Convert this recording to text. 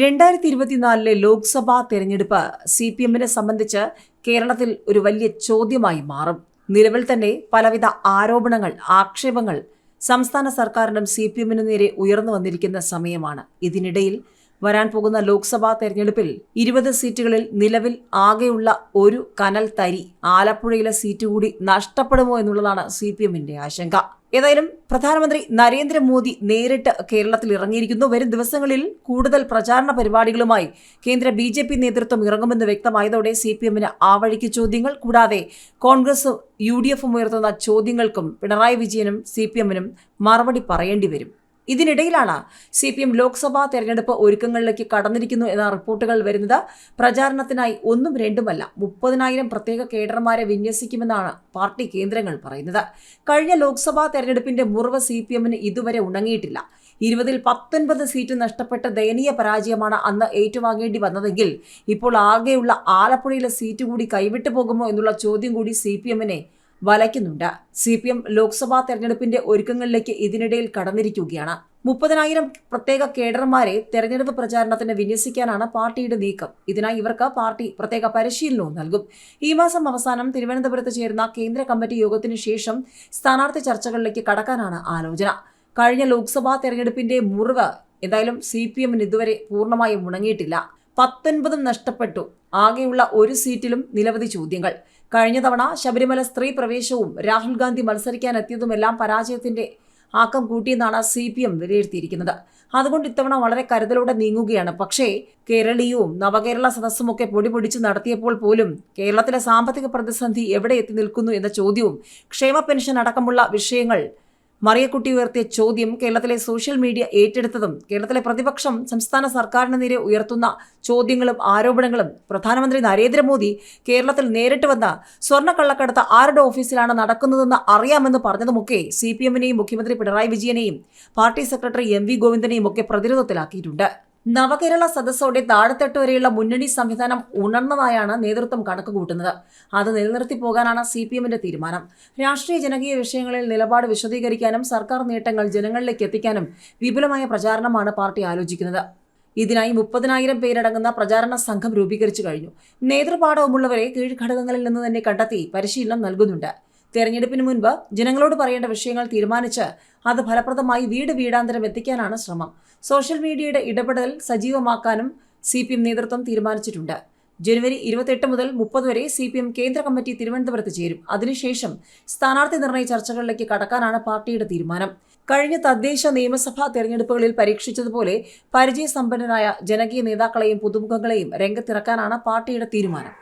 രണ്ടായിരത്തി ഇരുപത്തിനാലിലെ ലോക്സഭാ തെരഞ്ഞെടുപ്പ് സി പി എമ്മിനെ സംബന്ധിച്ച് കേരളത്തിൽ ഒരു വലിയ ചോദ്യമായി മാറും. നിലവിൽ തന്നെ പലവിധ ആരോപണങ്ങൾ ആക്ഷേപങ്ങൾ സംസ്ഥാന സർക്കാരിനും സി പി എമ്മിനു നേരെ ഉയർന്നു വന്നിരിക്കുന്ന സമയമാണ്. ഇതിനിടയിൽ വരാൻ പോകുന്ന ലോക്സഭാ തെരഞ്ഞെടുപ്പിൽ ഇരുപത് സീറ്റുകളിൽ നിലവിൽ ആകെയുള്ള ഒരു കനൽ തരി ആലപ്പുഴയിലെ സീറ്റ് കൂടി നഷ്ടപ്പെടുമോ എന്നുള്ളതാണ് സി പി എമ്മിന്റെ ആശങ്ക. ഏതായാലും പ്രധാനമന്ത്രി നരേന്ദ്രമോദി നേരിട്ട് കേരളത്തിൽ ഇറങ്ങിയിരിക്കുന്നു. വരും ദിവസങ്ങളിൽ കൂടുതൽ പ്രചാരണ പരിപാടികളുമായി കേന്ദ്ര ബി ജെ പി നേതൃത്വം ഇറങ്ങുമെന്ന് വ്യക്തമായതോടെ സി പി എമ്മിന് ആ വഴിക്ക് ചോദ്യങ്ങൾ. കൂടാതെ കോൺഗ്രസ് യു ഡി എഫും ഉയർത്തുന്ന ചോദ്യങ്ങൾക്കും പിണറായി വിജയനും സി പി എമ്മിനും മറുപടി പറയേണ്ടി വരും. ഇതിനിടയിലാണ് സി പി എം ലോക്സഭാ തെരഞ്ഞെടുപ്പ് ഒരുക്കങ്ങളിലേക്ക് കടന്നിരിക്കുന്നു എന്ന റിപ്പോർട്ടുകൾ വരുന്നത്. പ്രചാരണത്തിനായി ഒന്നും രണ്ടുമല്ല മുപ്പതിനായിരം പ്രത്യേക കേഡർമാരെ വിന്യസിക്കുമെന്നാണ് പാർട്ടി കേന്ദ്രങ്ങൾ പറയുന്നത്. കഴിഞ്ഞ ലോക്സഭാ തെരഞ്ഞെടുപ്പിന്റെ മുറിവ് സി പി എമ്മിന് ഇതുവരെ ഉണങ്ങിയിട്ടില്ല. ഇരുപതിൽ പത്തൊൻപത് സീറ്റ് നഷ്ടപ്പെട്ട ദയനീയ പരാജയമാണ് അന്ന് ഏറ്റുവാങ്ങേണ്ടി വന്നതെങ്കിൽ ഇപ്പോൾ ആകെയുള്ള ആലപ്പുഴയിലെ സീറ്റ് കൂടി കൈവിട്ടു പോകുമോ എന്നുള്ള ചോദ്യം കൂടി സി പി എമ്മിനെ വലയ്ക്കുന്നുണ്ട്. സി പി എം ലോക്സഭാ തെരഞ്ഞെടുപ്പിന്റെ ഒരുക്കങ്ങളിലേക്ക് ഇതിനിടയിൽ കടന്നിരിക്കുകയാണ്. മുപ്പതിനായിരം പ്രത്യേക കേഡർമാരെ തെരഞ്ഞെടുപ്പ് പ്രചാരണത്തിന് വിന്യസിക്കാനാണ് പാർട്ടിയുടെ നീക്കം. ഇതിനായി ഇവർക്ക് പാർട്ടി പ്രത്യേക പരിശീലനവും നൽകും. ഈ മാസം അവസാനം തിരുവനന്തപുരത്ത് ചേരുന്ന കേന്ദ്ര കമ്മിറ്റി യോഗത്തിനു ശേഷം സ്ഥാനാർത്ഥി ചർച്ചകളിലേക്ക് കടക്കാനാണ് ആലോചന. കഴിഞ്ഞ ലോക്സഭാ തെരഞ്ഞെടുപ്പിന്റെ മുറിവ് എന്തായാലും സി പി എമ്മിന് ഇതുവരെ പൂർണമായും മുണങ്ങിയിട്ടില്ല പത്തൊൻപതും നഷ്ടപ്പെട്ടു. ആകെയുള്ള ഒരു സീറ്റിലും നിരവധി ചോദ്യങ്ങൾ. കഴിഞ്ഞ തവണ ശബരിമല സ്ത്രീ പ്രവേശവും രാഹുൽ ഗാന്ധി മത്സരിക്കാനെത്തിയതുമെല്ലാം പരാജയത്തിന്റെ ആക്കം കൂട്ടിയെന്നാണ് സി പി എം വിലയിരുത്തിയിരിക്കുന്നത്. അതുകൊണ്ട് ഇത്തവണ വളരെ കരുതലോടെ നീങ്ങുകയാണ്. പക്ഷേ കേരളീയവും നവകേരള സദസ്സുമൊക്കെ പൊടി പൊടിച്ചു നടത്തിയപ്പോൾ പോലും കേരളത്തിലെ സാമ്പത്തിക പ്രതിസന്ധി എവിടെ എത്തി നിൽക്കുന്നു എന്ന ചോദ്യവും ക്ഷേമ പെൻഷൻ അടക്കമുള്ള വിഷയങ്ങൾ മറിയക്കുട്ടി ഉയർത്തിയ ചോദ്യം കേരളത്തിലെ സോഷ്യൽ മീഡിയ ഏറ്റെടുത്തതും കേരളത്തിലെ പ്രതിപക്ഷം സംസ്ഥാന സർക്കാരിന് നേരെ ഉയർത്തുന്ന ചോദ്യങ്ങളും ആരോപണങ്ങളും പ്രധാനമന്ത്രി നരേന്ദ്രമോദി കേരളത്തിൽ നേരിട്ട് വന്ന സ്വർണക്കള്ളക്കടത്ത് ആരുടെ ഓഫീസിലാണ് നടക്കുന്നതെന്ന് അറിയാമെന്ന് പറഞ്ഞതുമൊക്കെ സി പി എമ്മിനെയും മുഖ്യമന്ത്രി പിണറായി വിജയനെയും പാർട്ടി സെക്രട്ടറി എം വി ഗോവിന്ദനെയും ഒക്കെ പ്രതിരോധത്തിലാക്കിയിട്ടുണ്ട്. നവകേരള സദസ്സോടെ താഴെത്തട്ട് വരെയുള്ള മുന്നണി സംവിധാനം ഉണർന്നതായാണ് നേതൃത്വം കണക്ക് കൂട്ടുന്നത് അത് നിലനിർത്തി പോകാനാണ് സി പി എമ്മിന്റെ തീരുമാനം. രാഷ്ട്രീയ ജനകീയ വിഷയങ്ങളിൽ നിലപാട് വിശദീകരിക്കാനും സർക്കാർ നേട്ടങ്ങൾ ജനങ്ങളിലേക്ക് എത്തിക്കാനും വിപുലമായ പ്രചാരണമാണ് പാർട്ടി ആലോചിക്കുന്നത്. ഇതിനായി മുപ്പതിനായിരം പേരടങ്ങുന്ന പ്രചാരണ സംഘം രൂപീകരിച്ചു കഴിഞ്ഞു. നേതൃപാഠവുമുള്ളവരെ കീഴ്ഘടകങ്ങളിൽ നിന്ന് തന്നെ കണ്ടെത്തി പരിശീലനം നൽകുന്നുണ്ട്. തെരഞ്ഞെടുപ്പിന് മുൻപ് ജനങ്ങളോട് പറയേണ്ട വിഷയങ്ങൾ തീരുമാനിച്ച് അത് ഫലപ്രദമായി വീട് വീടാന്തരം എത്തിക്കാനാണ് ശ്രമം. സോഷ്യൽ മീഡിയയുടെ ഇടപെടൽ സജീവമാക്കാനും സി പി എം നേതൃത്വം തീരുമാനിച്ചിട്ടുണ്ട്. ജനുവരി ഇരുപത്തെട്ട് മുതൽ മുപ്പത് വരെ സി പി എം കേന്ദ്ര കമ്മിറ്റി തിരുവനന്തപുരത്ത് ചേരും. അതിനുശേഷം സ്ഥാനാർത്ഥി നിർണയ ചർച്ചകളിലേക്ക് കടക്കാനാണ് പാർട്ടിയുടെ തീരുമാനം. കഴിഞ്ഞ തദ്ദേശ നിയമസഭാ തെരഞ്ഞെടുപ്പുകളിൽ പരീക്ഷിച്ചതുപോലെ പരിചയസമ്പന്നരായ ജനകീയ നേതാക്കളെയും പുതുമുഖങ്ങളെയും രംഗത്തിറക്കാനാണ് പാർട്ടിയുടെ തീരുമാനം.